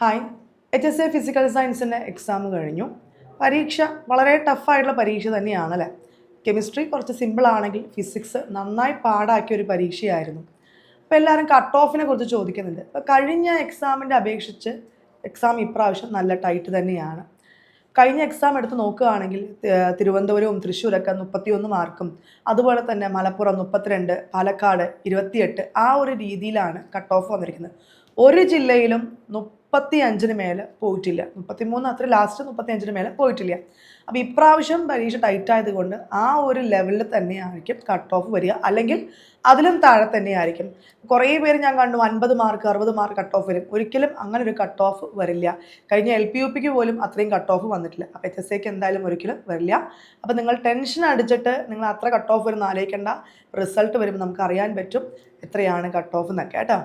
Hi H S A physical സയൻസിന്റെ exam കഴിഞ്ഞു. പരീക്ഷ വളരെ ടഫായിട്ടുള്ള പരീക്ഷ തന്നെയാണല്ലേ കെമിസ്ട്രി കുറച്ച് സിമ്പിൾ ആണെങ്കിൽ ഫിസിക്സ് നന്നായി പാടാക്കിയ ഒരു പരീക്ഷയായിരുന്നു. അപ്പോൾ എല്ലാവരും കട്ട് ഓഫിനെ കുറിച്ച് ചോദിക്കുന്നുണ്ട്. അപ്പോൾ കഴിഞ്ഞ എക്സാമിന്റെ അപേക്ഷിച്ച് എക്സാം ഇപ്രാവശ്യം നല്ല ടൈറ്റ് തന്നെയാണ്. കഴിഞ്ഞ എക്സാം എടുത്ത് നോക്കുകയാണെങ്കിൽ തിരുവനന്തപുരവും തൃശ്ശൂരൊക്കെ മുപ്പത്തിയൊന്ന് മാർക്കും അതുപോലെ തന്നെ മലപ്പുറം മുപ്പത്തിരണ്ട് പാലക്കാട് ഇരുപത്തിയെട്ട് ആ ഒരു രീതിയിലാണ് കട്ട് ഓഫ് വന്നിരിക്കുന്നത്. ഒരു ജില്ലയിലും മുപ്പത്തി അഞ്ചിന് മേലെ പോയിട്ടില്ല. മുപ്പത്തി മൂന്ന് അത്ര ലാസ്റ്റ് മുപ്പത്തി അഞ്ചിന് മേലെ പോയിട്ടില്ല. അപ്പോൾ ഇപ്രാവശ്യം പരീക്ഷ ടൈറ്റ് ആയതുകൊണ്ട് ആ ഒരു ലെവലിൽ തന്നെയായിരിക്കും കട്ട് ഓഫ് വരിക. അല്ലെങ്കിൽ അതിലും താഴെ തന്നെയായിരിക്കും കുറേ പേര് ഞാൻ കണ്ടു അൻപത് മാർക്ക് അറുപത് മാർക്ക് കട്ട് ഓഫ് വരും. ഒരിക്കലും അങ്ങനെ ഒരു കട്ട് ഓഫ് വരില്ല. കഴിഞ്ഞ എൽ പി യു പിക്ക് പോലും അത്രയും കട്ട് ഓഫ് വന്നിട്ടില്ല. അപ്പോൾ എച്ച് എസ് സിക്ക് എന്തായാലും ഒരിക്കലും വരില്ല. അപ്പോൾ നിങ്ങൾ ടെൻഷൻ അടിച്ചിട്ട് നിങ്ങൾ അത്ര കട്ട് ഓഫ് വരുന്ന ആലോചിക്കേണ്ട. റിസൾട്ട് വരുമ്പോൾ നമുക്ക് അറിയാൻ പറ്റും എത്രയാണ് കട്ട് ഓഫ് എന്നൊക്കെ കേട്ടോ?